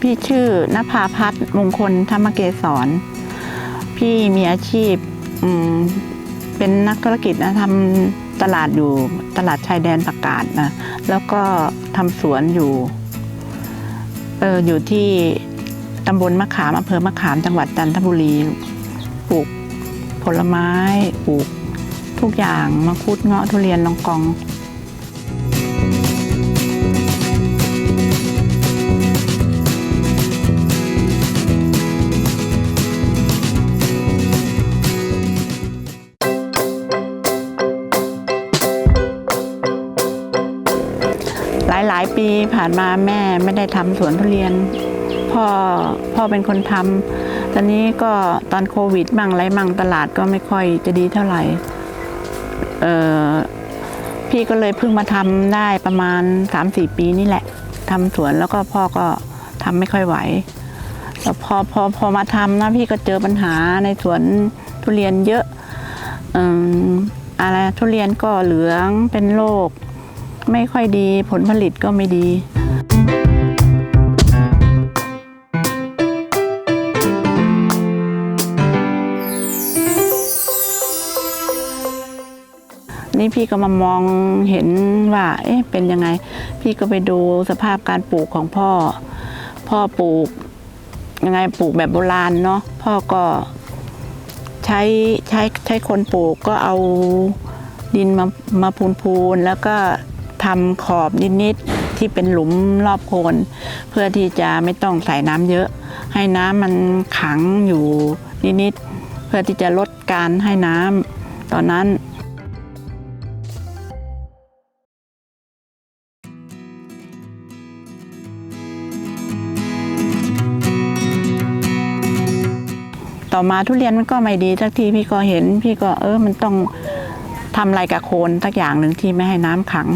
พี่ชื่อนภาพัฒน์มงคลธรรมเกศรพี่มีอาชีพเป็นนักธุรกิจนะทำตลาดอยู่ตลาดชายแดนประกาศนะแล้วก็ทำสวนอยู่เอออยู่ที่ตำบลมะขามอำเภอมะขามจังหวัดจันทบุรีปลูกผลไม้ปลูกทุกอย่างมังคุดเงาะทุเรียนลองกอง หลายหลายปีผ่านมาแม่ไม่ได้ทำสวนทุเรียน พ่อพ่อเป็นคนทำตอนนี้ก็ตอนโควิดมั่งไรมั่งตลาดก็ไม่ค่อยจะดีเท่าไหร่เออพี่ก็เลยเพิ่งมาทำได้ประมาณ 3-4 ปีนี่แหละทำสวนแล้วก็พ่อก็ทำไม่ค่อยไหวแล้วพอพอพอมาทำนะพี่ก็เจอปัญหาในสวนทุเรียนเยอะเอิ่มอะไรทุเรียนก็เหลืองเป็นโรค ไม่ค่อยดีผลผลิตก็ไม่ดีนี่พี่ก็มามองเห็นว่า เอ๊ะเป็นยังไง พี่ก็ไปดูสภาพการปลูกของพ่อ พ่อปลูกยังไงปลูกแบบโบราณเนาะพ่อก็ใช้ใช้ใช้คนปลูกก็เอาดินมามาพูนพูนๆแล้วก็ ทำขอบนิดๆที่เป็นหลุมรอบโคน เพื่อที่จะไม่ต้องใส่น้ำเยอะ ให้น้ำมันขังอยู่นิดๆเพื่อที่จะลดการให้น้ำตอนนั้นต่อมาทุเรียนมันก็ไม่ดีสักทีพี่ก็เห็น พี่ก็เออมันต้องทำอะไรกับโคนสักอย่างหนึ่งที่ไม่ให้น้ำขัง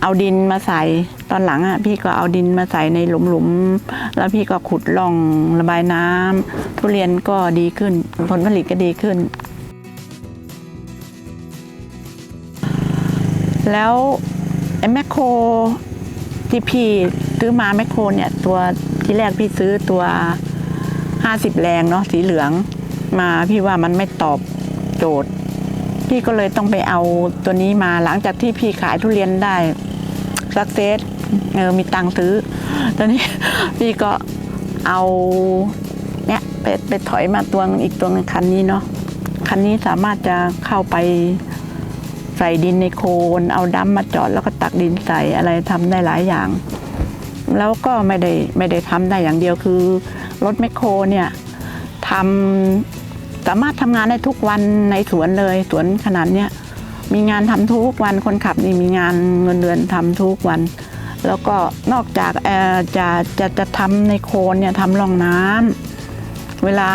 เอาดินมาใส่ตอนหลังอะพี่ก็เอาดินมาใส่ในหลุมๆแล้วพี่ก็ขุดร่องระบายน้ำทุเรียนก็ดีขึ้น ผลผลิตก็ดีขึ้น แล้วแมคโครที่พี่ซื้อมาแมคโครเนี่ยตัวที่แรกพี่ซื้อตัวห้าสิบแรงเนาะสีเหลืองมาพี่ว่ามันไม่ตอบโจทย์ พี่ก็เลยต้องไปเอาตัวนี้มาหลังจากที่พี่ขายทุเรียนได้ สักเซสเออมีตังค์ซื้อ ตอนนี้พี่ก็เอาเนี่ยไปไปถอยมาตัวอีกตัวหนึงคันนี้เนาะคันนี้สามารถจะเข้าไปใส่ดินในโคนเอาดัมมาจอดแล้วก็ตักดินใส่อะไรทำได้หลายอย่าง แล้วก็ไม่ได้ไม่ได้ทำได้อย่างเดียวคือรถแมคโครเนี่ยทำสามารถทำงานได้ทุกวันในสวนเลยสวนขนาดเนี้ย มีงานทำทุกวันคนขับนี่มีงานเงินเดือนทำทุกวัน แล้วก็นอกจากจะจะจะทำในโคนเนี่ยทำรองน้ำเวลา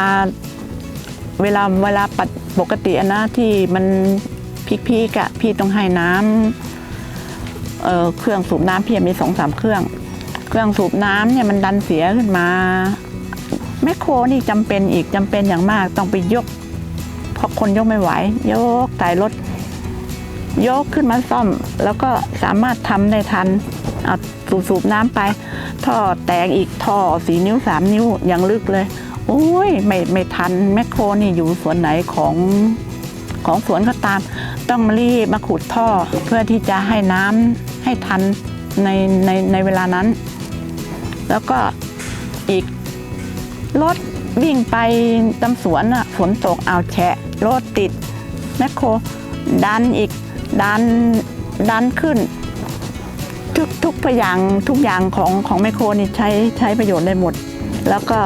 เวลาเวลาปปกตินะที่มันพีกๆอะพี่ต้องให้น้ำเเครื่องสูบน้ำพี่มีสองสามเครื่อง เครื่องสูบน้ำเนี่ยมันดันเสียขึ้นมาแมคโครนี่จำเป็นอีกจำเป็นอย่างมากต้องไปยกเพราะคนยกไม่ไหวยกใส่รถ ยกขึ้นมาซ่อม แล้วก็สามารถทำได้ทันเอาสูบสูบน้ำไป ท่อแตกอีกท่อสีนิ้วสามนิ้วอย่างลึกเลยโอ้ยไม่ไม่ทันแมคโครนี่อยู่สวนไหนของของสวนก็ตาม ต้องมารีบมาขุดท่อเพื่อที่จะให้น้ำให้ทันในในในเวลานั้น แล้วก็อีกรถวิ่งไปตามสวนอะฝนตกเอาแฉะรถติดแมคโครดันอีก ดันดันขึ้น ทุกทุกอย่างทุกอย่างของของแมคโครนี่ใช้ใช้ประโยชน์ได้หมด แล้วก็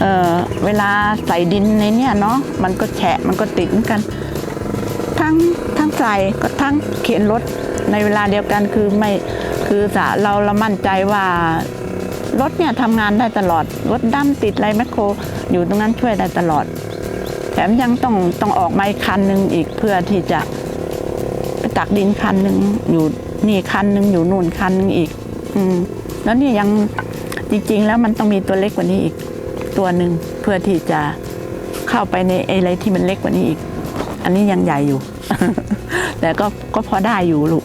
เออเวลาใส่ดินในเนี้ยเนาะมันก็แฉะมันก็ติดเหมือนกัน ทั้งทั้งใส่ก็ทั้งเข็นรถในเวลาเดียวกันคือไม่คือเราเรามั่นใจว่ารถเนี่ยทำงานได้ตลอด รถดำติดไรแมคโคร อยู่ตรงนั้นช่วยได้ตลอด แถมยังต้องต้องออกไมาอีกคันหนึ่งอีกเพื่อที่จะ ไปตักดินคันหนึ่งอยู่นี่คันหนึ่งอยู่นู่นคันหนึ่งอีก อืม แล้วนี่ยังจริง ๆ แล้วมันต้องมีตัวเล็กกว่านี้อีก ตัวหนึ่งเพื่อที่จะเข้าไปในอะไรที่มันเล็กกว่านี้อีก อันนี้ยังใหญ่อยู่ แต่ก็ก็พอได้อยู่ลูก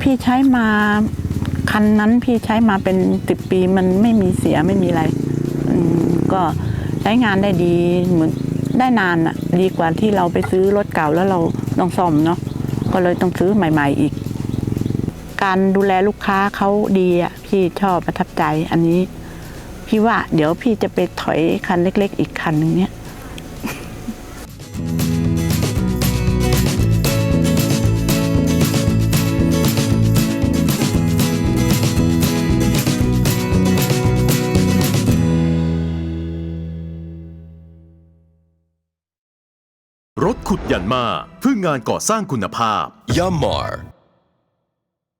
พี่ใช้มา คันนั้นพี่ใช้มาเป็นสิบปีมันไม่มีเสียไม่มีอะไรก็ใช้งานได้ดีเหมือนได้นานอะดีกว่าที่เราไปซื้อรถเก่าแล้วเราต้องซ่อมเนาะก็เลยต้องซื้อใหม่ ๆอีก การดูแลลูกค้าเขาดีอะพี่ชอบประทับใจอันนี้ พี่ว่าเดี๋ยวพี่จะไปถอยคันเล็ก ๆ อีกคันหนึ่งเนี่ย รถขุดยันมาเพื่องานก่อสร้างคุณภาพยามาร